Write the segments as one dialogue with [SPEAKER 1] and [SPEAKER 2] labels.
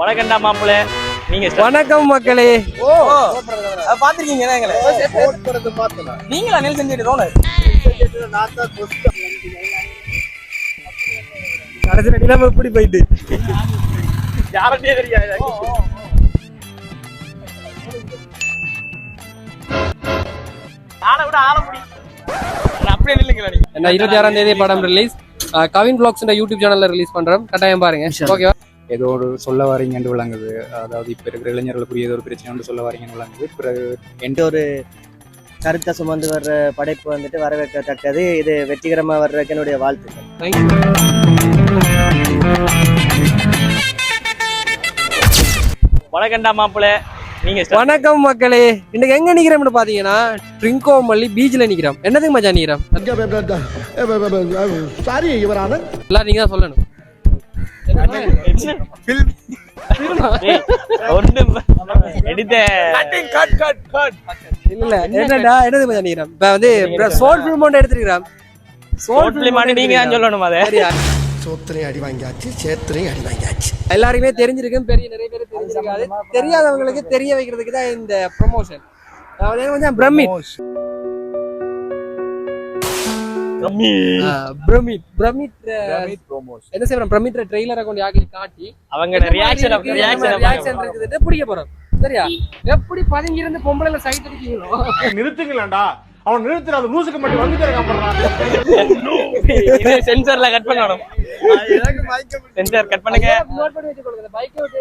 [SPEAKER 1] வணக்கம்டா மாப்பிள்ள. நீங்க.
[SPEAKER 2] வணக்கம் மக்களே.
[SPEAKER 1] ஓ அத பாத்திருக்கீங்க எங்களை? நீங்களா நெல் செஞ்சுட்டு ரோன
[SPEAKER 2] கடைசி நிலைமை எப்படி போயிட்டு.
[SPEAKER 1] யாருன்னே தெரியாது. ஆளை விட ஆள முடி அப்படியே நில்லுங்களா நீங்க.
[SPEAKER 2] இருபத்தி ஆறாம் தேதி படம் ரிலீஸ் கவின் பிளாக்ஸ் யூடியூப் சேனல்ல ரிலீஸ் பண்றோம். கட்டாயம் பாருங்க. ஓகேவா
[SPEAKER 3] ஏதோ ஒரு சொல்ல வரீங்கன்னு விளங்குது அதாவது இப்போ இருக்கிற இளைஞர்களுக்குரிய ஏதோ ஒரு பிரச்சனை சொல்ல வரீங்கன்னு விளங்குது பிறகு
[SPEAKER 4] எந்த ஒரு கருத்தை சுமந்து வர்ற படைப்பு வந்துட்டு வரவேற்கத்தக்கது இது வெற்றிகரமா வர்றதுக்கு என்னுடைய வாழ்த்துக்கள்
[SPEAKER 1] வணக்கம்டா மாப்பிள்ள நீங்க.
[SPEAKER 2] வணக்கம் மக்களே இன்னைக்கு எங்க நிக்கிறோம்னு பாத்தீங்கன்னா ட்ரிங்கோ மல்லி பீச்ல நிக்கிறோம் என்னதுக்கு மச்சான் நிக்கிறோம்
[SPEAKER 5] சாரி யுவரான
[SPEAKER 2] எல்லாம் நீங்க தான் சொல்லணும் என்னடா என்னது இப்ப வந்து ஷார்ட் ஃபிலிம் ஒன்று
[SPEAKER 1] நீங்க தான் சொல்லணும் அதை.
[SPEAKER 5] சோத்திரையும் அடி வாங்கியாச்சு சேத்திரையும் அடி வாங்கியாச்சு.
[SPEAKER 2] எல்லாருக்குமே தெரிஞ்சிருக்கும் பெரிய நிறைய பேர் தெரிஞ்சிருக்காது. தெரியாதவங்களுக்கு தெரிய வைக்கிறதுக்கு தான் இந்த ப்ரொமோஷன் அதாவது கொஞ்சம் பிரமிட். பிரமிட். பிரமிட். என்ன செய்யறோம் பிரமிட் ட்ரெய்லரை கொண்டு யாக்கி காட்டி
[SPEAKER 1] அவங்க ரியாக்ஷன் ரியாக்ஷன்
[SPEAKER 2] ரியாக்ஷன் இருக்குது பிடிக்க போறோம். சரியா? எப்படி பதுங்கி இருந்து பொம்பளைல சைட் அடிக்கீங்களோ
[SPEAKER 6] நிறுத்துங்களேன்டா. அவன் நிறுத்துற அந்த லூசுக்கு மட்டும் வந்து
[SPEAKER 1] இது சென்சார்ல கட் பண்ணணும். சென்சார் கட் பண்ணுங்க.
[SPEAKER 2] நோட் பண்ணி வச்சுக்கொள்ளுங்க பைக்கை விட்டு.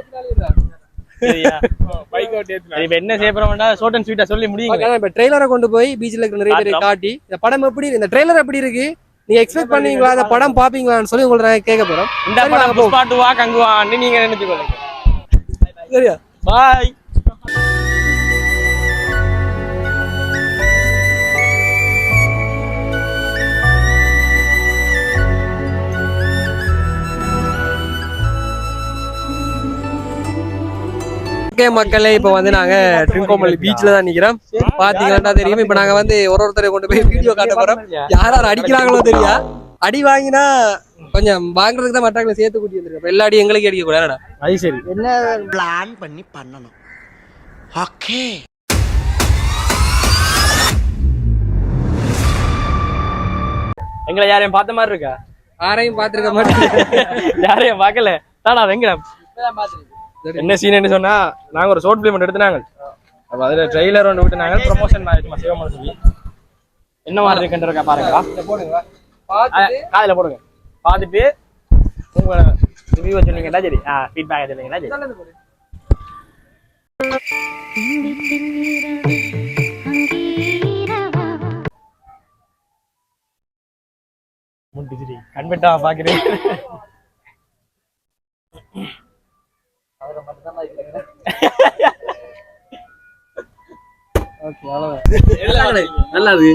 [SPEAKER 1] சரியா? சரி, இப்ப என்ன செய்ய போறோம்னா ஷார்ட் அண்ட் ஸ்வீட்டா சொல்லி முடியுங்க
[SPEAKER 2] இப்ப ட்ரெய்லரை கொண்டு போய் பீச்ல இருக்கிற நிறைய பேரை. காட்டி இந்த படம் எப்படி இந்த ட்ரெய்லர் எப்படி இருக்கு? நீங்க எக்ஸ்பெக்ட் பண்ணுவீங்களா? இந்த படம் பாப்பீங்களான்னு சொல்லி உங்களை கேட்க போறோம்.
[SPEAKER 1] இந்த படம். புஷ்பா டூவா கங்குவான்னு நீங்க நினைச்சுக்கொள்ளுங்க
[SPEAKER 2] சரியா?
[SPEAKER 1] பாய்
[SPEAKER 2] ஓகே மக்களே இப்போ வந்து நாங்க ட்ரிங்கோமல்லி பீச்ல தான் நிக்கிறோம். பாத்தீங்கன்னா தெரியும் இப்போ நாங்க வந்து ஒரு ஒருத்தரை கொண்டு போய் வீடியோ காட்ட போறோம். யார் யார் அடிக்கிறாங்களோ தெரியா? அடி வாங்கினா கொஞ்சம் வாங்குறதுக்கு தான் மற்றவங்களை சேர்த்து கூட்டி வந்துருக்கோம் எல்லா அடி எங்களுக்கு அடிக்க கூடாதுடா
[SPEAKER 1] அது சரி.
[SPEAKER 4] என்ன
[SPEAKER 5] பிளான் பண்ணி பண்ணணும்? ஓகே.
[SPEAKER 1] எங்களை யாரையும் பார்த்த மாதிரி இருக்கா?
[SPEAKER 2] யாரையும் பாத்துருக்க மாட்டேன்.
[SPEAKER 1] யாரையும் பார்க்கல. தானா வெங்கடம்? என்ன சீன் சொன்னா நாங்க ஒரு ஷார்ட் பிலிம் எடுத்துனாங்க அப்ப அதுல ட்ரெய்லர் ஒன்று விட்டுனாங்க ப்ரொமோஷன் மாதிரி சிவமான சொல்லி என்ன மாதிரி இருக்குன்றக்கா பாருங்க
[SPEAKER 2] போடுங்க
[SPEAKER 1] காதுல போடுங்க. பார்த்துட்டு உங்க ரிவ்யூ சொன்னீங்கன்னா சரி? ஆ ஃபீட்பேக் சொன்னீங்கன்னா சரி? கண்பெட்டா பாக்குறேன்.
[SPEAKER 2] நல்லா இருக்கு.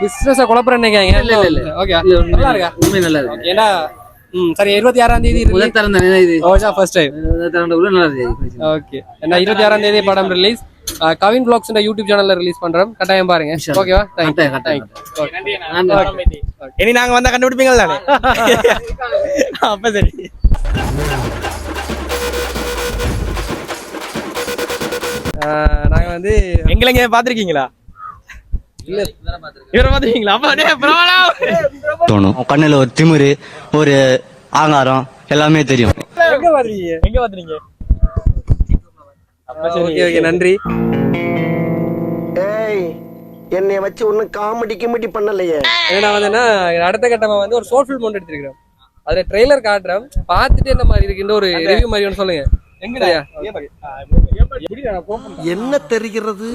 [SPEAKER 2] பிசினஸ குழப்பற நினைக்காங்க இல்ல இல்ல ஓகே நல்லா இருக்கா?
[SPEAKER 7] உண்மை நல்லா இருக்கு.
[SPEAKER 2] ஏன்னா ம் சரி இருபத்தி ஆறாம் தேதி
[SPEAKER 7] முதல் தரம் தானே இது.
[SPEAKER 2] ஓஜா ஃபர்ஸ்ட் டைம்
[SPEAKER 7] முதல் தரம் நல்லா இருக்கு.
[SPEAKER 2] ஓகே என்ன இருபத்தி ஆறாம் தேதி படம் ரிலீஸ் கவின் பிளாக்ஸ் யூடியூப் சேனல்ல ரிலீஸ் பண்றோம். கட்டாயம் பாருங்க. ஓகேவா தேங்க்
[SPEAKER 7] கட்டாயம், கட்டாயம்.
[SPEAKER 2] தேங்க்
[SPEAKER 1] இனி நாங்க வந்தா கண்டுபிடிப்பீங்களா தானே அப்ப சரி.
[SPEAKER 2] நாங்க வந்து
[SPEAKER 1] எங்களை டேய் பிரபலம்
[SPEAKER 8] தோணும். கண்ணுல ஒரு திமிரு ஒரு ஆங்காரம் எல்லாமே தெரியும்.
[SPEAKER 2] எங்க
[SPEAKER 1] பாத்துறீங்க
[SPEAKER 2] ஓகே ஓகே நன்றி.
[SPEAKER 5] ஏய் என்னைய வச்சு ஒன்னும் காமெடி கிமெடி பண்ணலையே.
[SPEAKER 2] என்ன வந்தேன்னா அடுத்த கட்டமா வந்து ஒரு ஷார்ட் ஃபிலிம் ஒன்று எடுத்திருக்கிறோம் அதுல ட்ரெய்லர் காட்டுறோம் பார்த்துட்டு என்ன மாதிரி இருக்குன்ற ஒரு ரிவ்யூ மாதிரி ஒன்று சொல்லுங்க?
[SPEAKER 5] என்ன தெரிகிறது?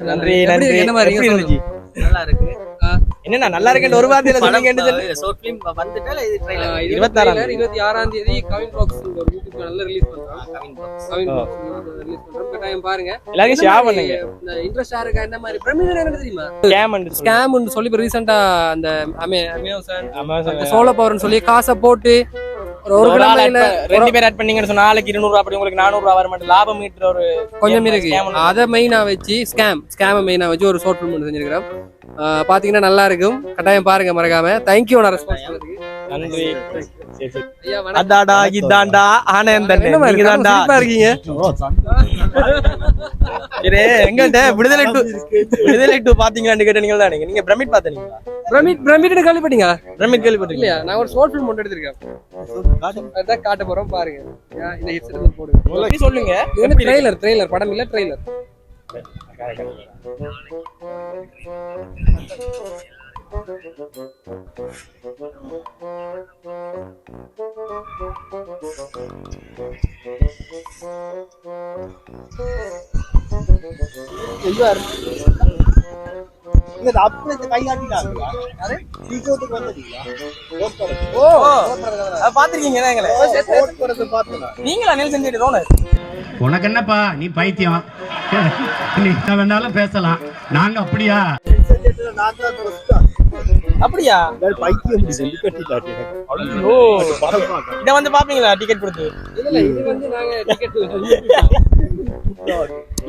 [SPEAKER 1] நன்றி நன்றி?
[SPEAKER 2] என்ன மாதிரி?
[SPEAKER 1] இருந்துச்சு என்னண்ணா நல்லா இருக்குன்னு ஒரு வார்த்தையில
[SPEAKER 7] ஃபிலிம் வந்துட்டால இது ட்ரைலர்
[SPEAKER 1] இருபத்தாறாம்
[SPEAKER 2] இருபத்தி ஆறாம் தேதி கவின் பாக்ஸ் ஒரு யூடியூப் சேனல்ல ரிலீஸ் பண்றோம்.
[SPEAKER 7] Kavin box
[SPEAKER 2] Kavin. Box release பண்றோம். கட்டாயம் பாருங்க.
[SPEAKER 1] எல்லாருக்கும் ஷேர் பண்ணுங்க.
[SPEAKER 2] இந்த இன்ட்ரெஸ்டா இருக்கா என்ன மாதிரி? பிரமிட் என்ன தெரியுமா?
[SPEAKER 1] ஸ்கேம்
[SPEAKER 2] ஸ்கேம்னு சொல்லி. இப்போ ரீசெண்டா அந்த அமே அமேசான்
[SPEAKER 1] அமேசான்
[SPEAKER 2] சோழ பவர்னு சொல்லி காசை போட்டு ஒரு
[SPEAKER 1] பண்ண- ரெண்டு பேர் ஆட் பண்ணீங்கன்னு சொன்னா நாளைக்கு இருநூறு ரூபா அப்படி உங்களுக்கு நானூறு ரூபா வர மாட்டேன் லாபம் மீட்டர் ஒரு
[SPEAKER 2] கொஞ்சம் இருக்கு.
[SPEAKER 1] scam ஒண்ணு.
[SPEAKER 2] அதை மெயினா வச்சு ஸ்கேம் ஸ்கேமை மெயினா வச்சு ஒரு ஷார்ட் ஃபிலிம் செஞ்சிருக்கிறோம். ஆஹ் பாத்தீங்கன்னா நல்லா இருக்கும். கட்டாயம் பாருங்க மறக்காம. தேங்க்யூ நான் ரெஸ்பான்ஸ்
[SPEAKER 1] நன்றி. அதாடா இதாண்டா ஆனந்தன் நீங்க தான்டா
[SPEAKER 2] சிரிப்பா இருக்கீங்க.
[SPEAKER 1] விடுதலை டூ விடுதலை டூ பாத்தீங்களான்னு கேட்ட நீங்கள் தான் நீங்க பிரமிட் பாத்தீங்களா
[SPEAKER 2] பிரமிட் பிரமிட் கேள்விப்பட்டீங்க
[SPEAKER 1] பிரமிட் கேள்விப்பட்டீங்களா
[SPEAKER 2] இல்லையா? நான் ஒரு ஷார்ட் ஃபிலிம் ஒன்று எடுத்திருக்கேன். அதான் காட்ட போறோம் பாருங்க. ஏன் இந்த ஹெட்செட் போடுங்க
[SPEAKER 1] சொல்லுங்க.
[SPEAKER 2] இது வந்து ட்ரெய்லர் ட்ரெய்லர் படம் இல்ல ட்ரெய்லர்
[SPEAKER 1] ஓ அத பாத்திருக்கீங்க எங்களை? நீங்களா நெல் செஞ்சு ரோனர்
[SPEAKER 9] உனக்கு என்னப்பா? நீ பைத்தியம். நீ என்ன வேணாலும் பேசலாம். நாங்க அப்படியா?
[SPEAKER 1] அப்படியா? ஐயோ இத வந்து பாப்பீங்களா டிக்கெட் கொடுத்து.
[SPEAKER 2] இல்ல இல்ல இது வந்து நாங்க டிக்கெட்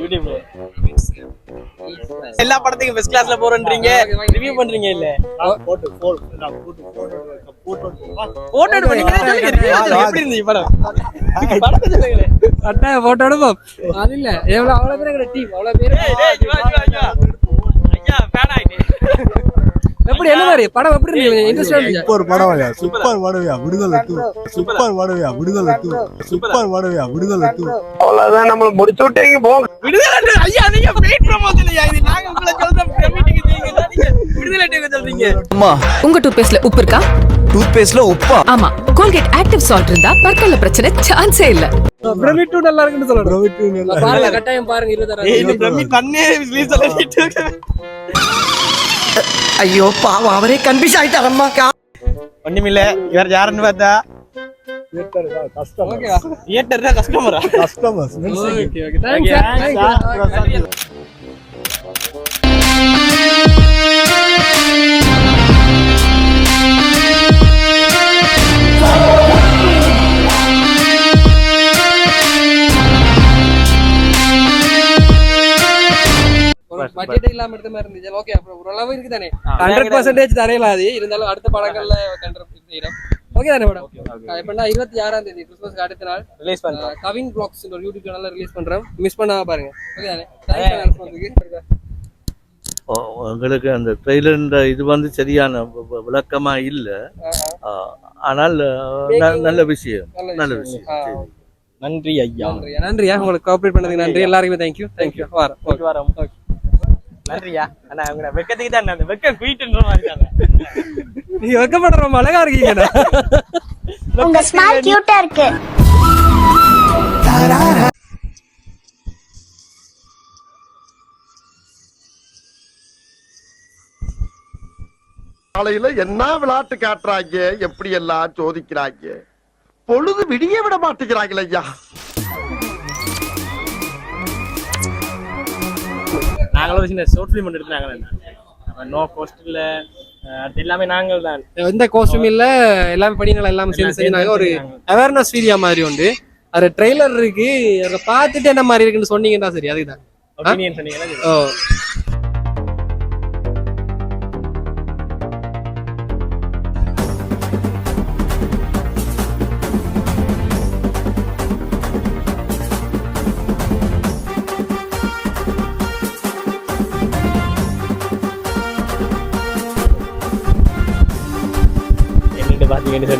[SPEAKER 1] யூடியூப்ல எல்லா படத்துக்கும் ஃபர்ஸ்ட் கிளாஸ்ல போறேன்றீங்க? ரிவ்யூ பண்றீங்க இல்ல? போட்டோ சொல்லுங்க. எப்படி இருந்துச்சு படம்? படத்தை சொல்லுங்களே
[SPEAKER 2] போட்டோ எடுப்போம். அது இல்ல. எவ்வளவு அவ்வளவு பேர் டீம் அவ்வளவு பேர் மாதிரி படம் எப்படி
[SPEAKER 6] சூப்பர் படவையா சூப்பர். படவையா விடுதலை டூ சூப்பர். படவையா விடுதலை டூ சூப்பர். படவையா விடுதலை டூ
[SPEAKER 5] அவ்வளவுதான் நம்ம முடிச்சு விட்டீங்க போங்க
[SPEAKER 1] விடுதலை டூ, ஐயா நீங்க பெயிட் ப்ரமோஷன் ஐயா இது நாங்க உங்களை சொல்றோம். நீங்க விடுதலை டூ சொல்றீங்க?
[SPEAKER 10] உங்க டூத் பேஸ்ட்ல உப்பு இருக்கா?
[SPEAKER 5] டூத் பேஸ்ட்ல உப்பா?
[SPEAKER 10] ஆமா. கோல்கேட் ஆக்டிவ் சால்ட் இருந்தா பற்கல்ல பிரச்சனை சான்ஸே இல்ல.
[SPEAKER 2] பிரமிட் டூ நல்லா இருக்குன்னு சொல்லணும். பாருங்க கட்டாயம் பாருங்க
[SPEAKER 1] ஏய் இந்த
[SPEAKER 2] இருபதாயிரம்
[SPEAKER 1] பிரமிட் தண்ணே ரிலீஸ் சொல்லிட்டு
[SPEAKER 5] ஐயோ பாவம் அவரே கன்ஃபியூஸ் ஆயிட்டாரம்மா
[SPEAKER 1] ஒண்ணுமில்ல இவர் யாருன்னு பார்த்தா தான் கஸ்டமரா
[SPEAKER 2] பட்ஜெட் இல்லாம எடுத்த மாதிரி இருந்துச்சு. ஓகே அப்புறம் ஓரளவு இருக்கு தானே ஹண்ட்ரட் பர்சன்டேஜ் தரையலாது இருந்தாலும் அடுத்த படங்கள்ல கண்டிப்பா ஓகே தானே மேடம் எப்படின்னா இருபத்தி ஆறாம் தேதி கிறிஸ்மஸ்க்கு அடுத்த நாள்
[SPEAKER 1] ரிலீஸ் பண்றோம்.
[SPEAKER 2] அஹ், கவின் பிளாக்ஸ் ஒரு யூடியூப் சேனல்ல ரிலீஸ் பண்றோம். மிஸ் பண்ணாம பாருங்க. ஓகே தானே?
[SPEAKER 11] உங்களுக்கு அந்த ட்ரெய்லர் இது வந்து சரியான விளக்கமா இல்ல. ஆனால் நல்ல விஷயம். நல்ல விஷயம்.
[SPEAKER 1] நன்றி ஐயா.
[SPEAKER 2] நன்றியா? உங்களுக்கு கோஆபரேட் பண்ணதுக்கு நன்றி எல்லாருக்குமே தேங்க்யூ தேங்க்யூ வரேன் ஓகே
[SPEAKER 1] வரோம். நன்றியா? அண்ணா வெக்கத்துக்கு தான் அந்த வெக்க குயிட்டுன்ற மாதிரி
[SPEAKER 2] வெக்கப்படுற ரொம்ப அழகா இருக்கீங்கடா
[SPEAKER 10] உங்க ஸ்மைல் கியூட்டா இருக்கு.
[SPEAKER 5] காலையில என்ன விளையாட்டு காட்டுறாங்க? எப்படி எல்லாம் சோதிக்கிறாங்க? பொழுது விடிய விட மாட்டேங்கிறாங்களே ஐயா.
[SPEAKER 1] நாங்களும் சின்ன ஷார்ட் ஃபிலிம் எடுத்துனாங்க நோ கோஸ்டில் அது எல்லாமே நாங்கள் தான்
[SPEAKER 2] எந்த கோஸ்டியூம் இல்ல. எல்லாமே படிகள் எல்லாமே சேர்ந்து செஞ்சாங்க ஒரு அவேர்னஸ் வீடியோ மாதிரி உண்டு. அது ட்ரெய்லர் இருக்கு. அதை பார்த்துட்டு என்ன மாதிரி இருக்குன்னு சொன்னீங்கன்னா சரி
[SPEAKER 1] சரி.
[SPEAKER 2] ஓ.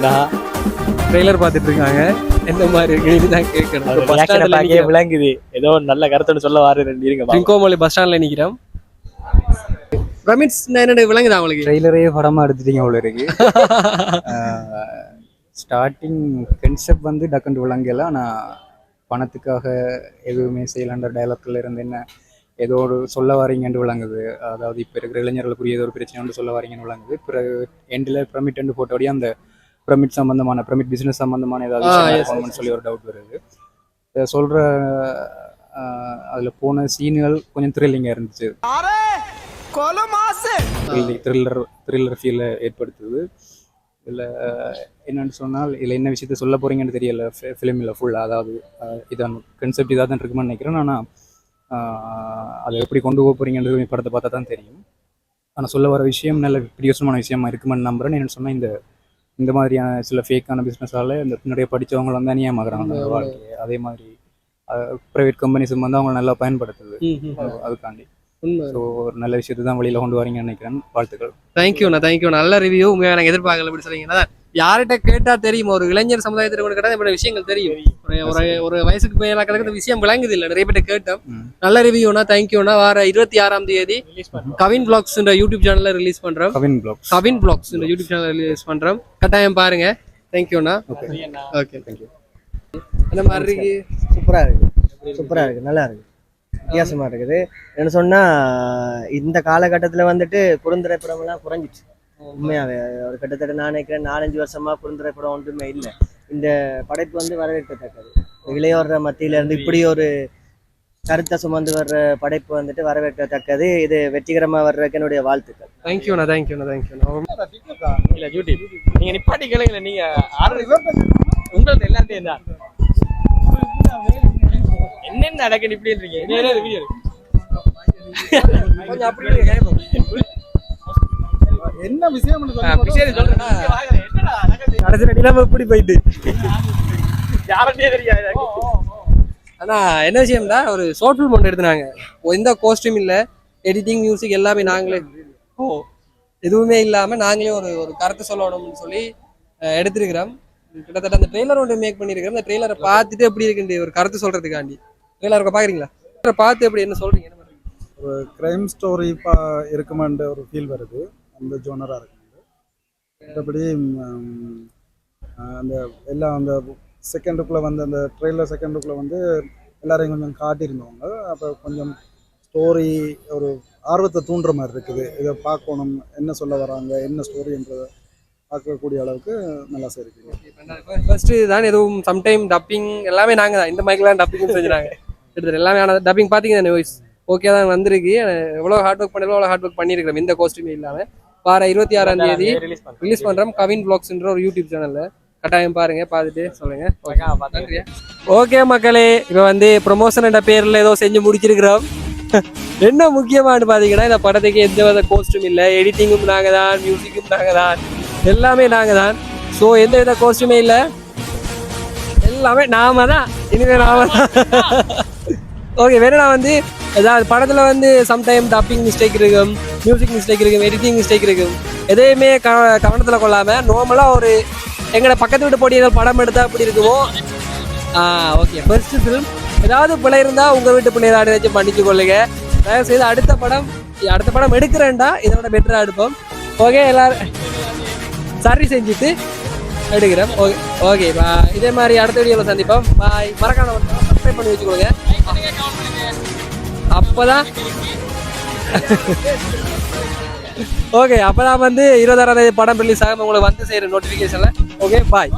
[SPEAKER 1] பார்த்தீங்கன்னு
[SPEAKER 2] ட்ரெய்லர் பார்த்துட்டு இருக்காங்க என்ன மாதிரி இருக்குன்னு தான் கேட்கணும் பஸ் ஸ்டாண்ட்ல
[SPEAKER 1] விளங்குது. ஏதோ நல்ல கருத்துன்னு சொல்ல வாரு ரெண்டு இருங்க.
[SPEAKER 2] திருக்கோமலை பஸ் ஸ்டாண்ட்ல நிக்கிறோம். பிரமிட்ஸ் என்னோட விளங்குதா உங்களுக்கு?
[SPEAKER 3] ட்ரெய்லரே படமாக எடுத்துட்டீங்க அவ்வளோ இருக்கு. ஸ்டார்டிங் கன்செப்ட் வந்து டக்குண்டு விளங்கல. ஆனால் பணத்துக்காக எதுவுமே செய்யலான்ற டைலாக்ல இருந்து என்ன ஏதோ ஒரு சொல்ல வரீங்கன்னு விளங்குது. அதாவது இப்போ இருக்கிற இளைஞர்களுக்குரிய ஏதோ ஒரு பிரச்சனை சொல்ல வரீங்கன்னு விளங்குது. பிறகு எண்டில் பிரமிட் என்று போட்டபடியே அந்த பிரமிட் சம்பந்தமான பிரமிட் பிசினஸ் சம்பந்தமான ஏதாவது சொல்லி ஒரு டவுட் வருது. இதை சொல்ற அதில் போன சீன்கள் கொஞ்சம் த்ரில்லிங்காக இருந்துச்சு. த்ரில்லர் த்ரில்லர் ஃபீலை ஏற்படுத்துது. இதில் என்னன்னு சொன்னால் இதில் என்ன விஷயத்த சொல்ல போறீங்கன்னு தெரியல. ஃபிலிமில் ஃபுல்லாக அதாவது இதான் கன்செப்ட் இதாக தான் இருக்குமான்னு நினைக்கிறேன். ஆனால் அதை எப்படி கொண்டு போக போறீங்கன்றது படத்தை பார்த்தா தான் தெரியும். ஆனால் சொல்ல வர விஷயம் நல்ல பிரியோசனமான விஷயமா இருக்குமான்னு நம்புறேன். என்ன சொன்னால் இந்த இந்த மாதிரியான சில ஃபேக்கான பிஸ்னஸால் இந்த நிறைய படித்தவங்க வந்து அநியாயமாகறாங்க அந்த வாழ்க்கையை. அதே மாதிரி ப்ரைவேட் கம்பெனிஸும் வந்து அவங்க நல்லா பயன்படுத்துது. அது- அதுக்காண்டி. ஸோ ஒரு நல்ல விஷயத்தை தான் வெளியில் கொண்டு வரீங்கன்னு நினைக்கிறேன். வாழ்த்துக்கள்.
[SPEAKER 2] தேங்க்யூண்ணா தேங்க்யூ நல்ல ரிவ்யூ உண்மையாக எனக்கு எதிர்பார்க்கல இப்படி சொல்றீங்கன்னா யார்கிட்ட கேட்டா தெரியும். ஒரு இளைஞர் சமுதாயத்தில் கூட கேட்டா இப்படி விஷயங்கள் தெரியும். ஒரு ஒரு ஒரு வயசுக்கு எல்லாம் கிடக்குற விஷயம் விளங்குது இல்லை நிறைய பேர்ட்ட கேட்டோம். நல்ல ரிவ்யூனா தேங்க்யூண்ணா வர இருபத்தி ஆறாம் தேதி கவின் பிளாக்ஸ் யூடியூப் சேனல்ல ரிலீஸ் பண்றோம்.
[SPEAKER 3] Kavin blog
[SPEAKER 2] Kavin blogs YouTube channel release பண்றோம். கட்டாயம் பாருங்க. தேங்க்யூண்ணா
[SPEAKER 3] ஓகே தேங்க்யூ
[SPEAKER 2] இந்த மாதிரி இருக்கு?
[SPEAKER 4] சூப்பரா இருக்கு. சூப்பரா இருக்கு. நல்லா இருக்கு. வித்தியாசமா இருக்குது. என்ன சொன்னா இந்த காலகட்டத்துல வந்துட்டு குறுந்திரைப்படம் எல்லாம் குறைஞ்சிச்சு உண்மையாவே ஒரு கிட்டத்தட்ட நான் நினைக்கிறேன் நாலஞ்சு வருஷமா குறுந்திரைப்படம் ஒன்றுமே இல்லை. இந்த படைப்பு வந்து வரவேற்கத்தக்கது. இளையோர மத்தியில இருந்து இப்படி ஒரு கருத்தை சுமந்து வர்ற படைப்பு வந்துட்டு வரவேற்கத்தக்கது. இது வெற்றிகரமா வர்றதுக்கு என்னுடைய வாழ்த்துக்கள்.
[SPEAKER 2] தேங்க்யூண்ணா தேங்க்யூண்ணா தேங்க்யூண்ணா
[SPEAKER 1] இல்ல டியூட்டி நீங்க நிப்பாட்டி கேளுங்க நீங்க ஆறு உங்களுக்கு எல்லாத்தையும் தான் என்னென்ன நடக்குது இப்படின்றீங்க வீடியோ
[SPEAKER 2] கொஞ்சம் அப்படி கேட்போம்
[SPEAKER 6] என்ன விஷயம்?
[SPEAKER 2] கடைசி நிலைமை இப்படி போயிட்டு?
[SPEAKER 1] யாருன்னே தெரியாது.
[SPEAKER 2] ஆனா என்ன விஷயம்டா? ஒரு ஷார்ட் ஃபிலிம் ஒன்று எடுத்துனாங்க. எந்த காஸ்டியூம் இல்ல. எடிட்டிங் மியூசிக் எல்லாமே நாங்களே. ஓ எதுவுமே இல்லாம நாங்களே ஒரு ஒரு கருத்து சொல்லணும்னு சொல்லி எடுத்திருக்கிறோம். கிட்டத்தட்ட அந்த ட்ரெய்லர் ஒன்று மேக் பண்ணியிருக்கிறோம் அந்த ட்ரெய்லரை பார்த்துட்டு எப்படி இருக்குன்னு ஒரு கருத்து சொல்றதுக்காண்டி. ட்ரெய்லர் பாக்குறீங்களா? பார்த்து எப்படி என்ன சொல்றீங்க? என்ன பண்றீங்க?
[SPEAKER 6] ஒரு கிரைம் ஸ்டோரி இருக்குமான்ற ஒரு ஃபீல் வருது. அந்த ஜோனராக இருக்குது மற்றபடி அந்த எல்லாம் அந்த செகண்டுக்குள்ளே வந்து அந்த ட்ரெயிலர் செகண்டுக்குள்ளே வந்து எல்லாரையும் கொஞ்சம் காட்டியிருந்தவங்க. அப்போ கொஞ்சம் ஸ்டோரி ஒரு ஆர்வத்தை தூண்டுற மாதிரி இருக்குது. இதை பார்க்கணும் என்ன சொல்ல வராங்க என்ன ஸ்டோரின்றதை பார்க்கக்கூடிய அளவுக்கு நல்லா செய்யிருக்கீங்க
[SPEAKER 2] ஃபர்ஸ்ட் தான் எதுவும் சம்டைம் டப்பிங் எல்லாமே நாங்கள் தான். இந்த மைக்லாம் டப்பிங் செஞ்சுறாங்க. கிட்டத்தட்ட எல்லாமே ஆனால் டப்பிங் பார்த்தீங்கன்னா வாய்ஸ் ஓகே தான் வந்திருக்கு. எவ்வளோ ஹார்ட் ஒர்க் பண்ணல எவ்வளோ ஹார்ட் ஒர்க் பண்ணியிருக்கிறோம். இந்த காஸ்டியூமே இல்லாமல் வார இருபத்தி ஆறாம் தேதி
[SPEAKER 1] ரிலீஸ்
[SPEAKER 2] பண்றோம். கவின் பிளாக்ஸ்ன்ற ஒரு யூடியூப் சேனல்ல கட்டாயம் பாருங்க பார்த்துட்டு சொல்லுங்க. நன்றியா? ஓகே மக்களே இப்போ வந்து ப்ரொமோஷன் என்ற பேர்ல ஏதோ செஞ்சு முடிச்சிருக்கிறோம். என்ன முக்கியமானு பாத்தீங்கன்னா இந்த படத்துக்கு எந்த வித கோஸ்டும் இல்லை. எடிட்டிங்கும் நாங்க தான் மியூசிக்கும் நாங்க தான் எல்லாமே நாங்க தான் ஸோ எந்த வித கோஸ்டுமே இல்லை. எல்லாமே நாம தான் இனிமே நாம தான். ஓகே வேற நான் வந்து ஏதாவது படத்தில் வந்து சம்டைம் டப்பிங் மிஸ்டேக் இருக்கும் மியூசிக் மிஸ்டேக் இருக்கும் எடிட்டிங் மிஸ்டேக் இருக்கும். எதையுமே க கவனத்தில் கொள்ளாமல் நார்மலாக ஒரு எங்களோட பக்கத்து வீட்டு போட்டி ஏதாவது படம் எடுத்தால் அப்படி இருக்குமோ ஆ ஓகே ஃபர்ஸ்ட் ஃபிலிம் ஏதாவது பிள்ளை இருந்தால் உங்கள் வீட்டு பிள்ளை ஏதாவது ஏதாச்சும் பண்ணிச்சு கொள்ளுங்க. தயவு செய்து அடுத்த படம் அடுத்த படம் எடுக்கிறேன்டா இதோட பெட்டராக எடுப்போம். ஓகே எல்லோரும் சரி செஞ்சுட்டு எடுக்கிறோம் ஓகே ஓகே பா இதே மாதிரி அடுத்த வீடியோவில் சந்திப்போம். பாய் மறக்காம சப்ஸ்கிரைப் பண்ணி வச்சுக்கோங்க. அப்போதான் ஓகே அப்பதான் வந்து இருபதாயிரம் தேதி படம் ரிலீஸ் ஆகும் உங்களுக்கு வந்து செய்யற நோட்டிஃபிகேஷனில் ஓகே பாய்